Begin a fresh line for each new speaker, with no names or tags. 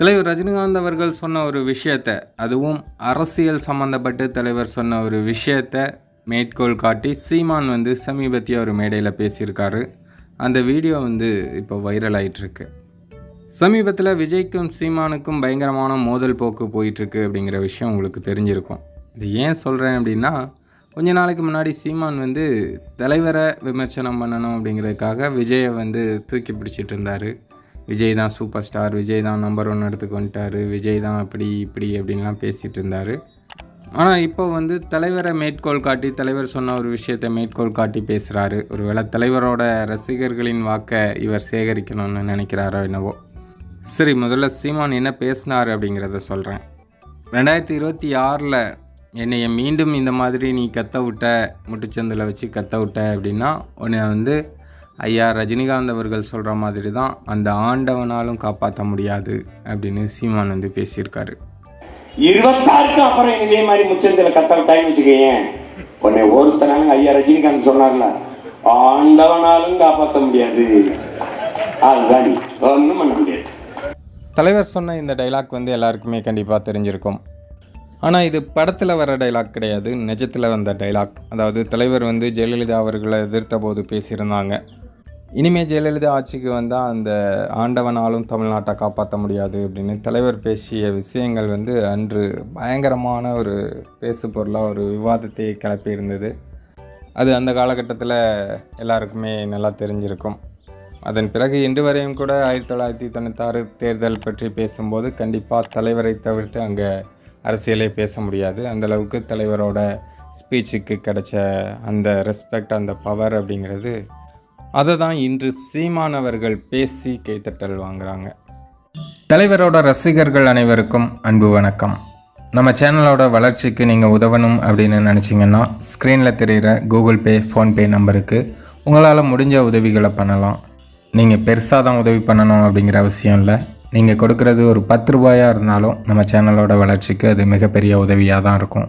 தலைவர் ரஜினிகாந்த் அவர்கள் சொன்ன ஒரு விஷயத்தை அதுவும் அரசியல் சம்மந்தப்பட்டு தலைவர் சொன்ன ஒரு விஷயத்தை மேற்கோள் காட்டி சீமான் வந்து சமீபத்திய ஒரு மேடையில் பேசியிருக்காரு. அந்த வீடியோ வந்து இப்போ வைரல் ஆயிட்டிருக்கு. சமீபத்தில் விஜய்க்கும் சீமானுக்கும் பயங்கரமான மோதல் போக்கு போயிட்டுருக்கு அப்படிங்கிற விஷயம் உங்களுக்கு தெரிஞ்சிருக்கும். இது ஏன் சொல்கிறேன் அப்படின்னா கொஞ்ச நாளைக்கு முன்னாடி சீமான் வந்து தலைவரை விமர்சனம் பண்ணணும் அப்படிங்கிறதுக்காக விஜயை வந்து தூக்கி பிடிச்சிட்டு இருந்தார். விஜய் தான் சூப்பர் ஸ்டார் விஜய் தான் நம்பர் ஒன் இடத்துக்கு வந்துட்டார் விஜய் தான் அப்படி இப்படி அப்படின்லாம் பேசிகிட்டு இருந்தார். ஆனால் இப்போ வந்து தலைவரை மேற்கோள் காட்டி தலைவர் சொன்ன ஒரு விஷயத்தை மேற்கோள் காட்டி பேசுகிறாரு ஒருவேளை தலைவரோட ரசிகர்களின் வாக்கை இவர் சேகரிக்கணும்னு நினைக்கிறாரோ என்னவோ. சரி முதல்ல சீமான் என்ன பேசினார் அப்படிங்கிறத சொல்கிறேன் ரெண்டாயிரத்தி இருபத்தி ஆறில் என்னைய மீண்டும் இந்த மாதிரி நீ கத்த விட்ட முட்டுச்சந்தில் வச்சு கத்த விட்ட அப்படின்னா உன்னை வந்து ஐயா ரஜினிகாந்த் அவர்கள் சொல்கிற மாதிரி தான் அந்த ஆண்டவனாலும் காப்பாற்ற முடியாது அப்படின்னு சீமான் வந்து பேசியிருக்காரு.
இருபத்தாறுக்கு அப்புறம் இதே மாதிரி முச்சந்தில கத்த விட்டாயின்னு வச்சுக்கேன் உன்னை ஒருத்தனாலும் ஐயா ரஜினிகாந்த் சொன்னார்ல ஆண்டவனாலும் காப்பாற்ற முடியாது. அதுதான். ஒண்ணும் பண்ண முடியாது.
தலைவர் சொன்ன இந்த டைலாக் வந்து எல்லாருக்குமே கண்டிப்பாக தெரிஞ்சிருக்கும். ஆனால் இது படத்தில் வர டைலாக் கிடையாது நிஜத்தில் வந்த டைலாக் அதாவது தலைவர் வந்து ஜெயலலிதா அவர்களை எதிர்த்த போது பேசியிருந்தாங்க. இனிமே ஜெயலலிதா ஆட்சிக்கு வந்தால் அந்த ஆண்டவனாலும் தமிழ்நாட்டை காப்பாற்ற முடியாது அப்படின்னு தலைவர் பேசிய விஷயங்கள் வந்து அன்று பயங்கரமான ஒரு பேசு பொருளாக ஒரு விவாதத்தை கிளப்பி இருந்தது. அது அந்த காலகட்டத்தில் எல்லாருக்குமே நல்லா தெரிஞ்சிருக்கும். அதன் பிறகு இன்று வரையும் கூட ஆயிரத்தி தொள்ளாயிரத்தி தொண்ணூத்தாறு தேர்தல் பற்றி பேசும்போது கண்டிப்பாக தலைவரை தவிர்த்து அங்கே அரசியலே பேச முடியாது. அந்தளவுக்கு தலைவரோட ஸ்பீச்சுக்கு கிடைச்ச அந்த ரெஸ்பெக்ட் அந்த பவர் அப்படிங்கிறது அதை தான் இன்று சீமானவர்கள் பேசி கைத்தட்டல் வாங்குறாங்க. தலைவரோட ரசிகர்கள் அனைவருக்கும் அன்பு வணக்கம். நம்ம சேனலோட வளர்ச்சிக்கு நீங்கள் உதவணும் அப்படின்னு நினச்சிங்கன்னா ஸ்க்ரீனில் தெரிகிற கூகுள் பே ஃபோன்பே நம்பருக்கு உங்களால் முடிஞ்ச உதவிகளை பண்ணலாம். நீங்கள் பெருசாக தான் உதவி பண்ணணும் அப்படிங்கிற அவசியம் இல்லை. நீங்கள் கொடுக்குறது ஒரு பத்து ரூபாயாக இருந்தாலும் நம்ம சேனலோட வளர்ச்சிக்கு அது மிகப்பெரிய உதவியாக தான் இருக்கும்.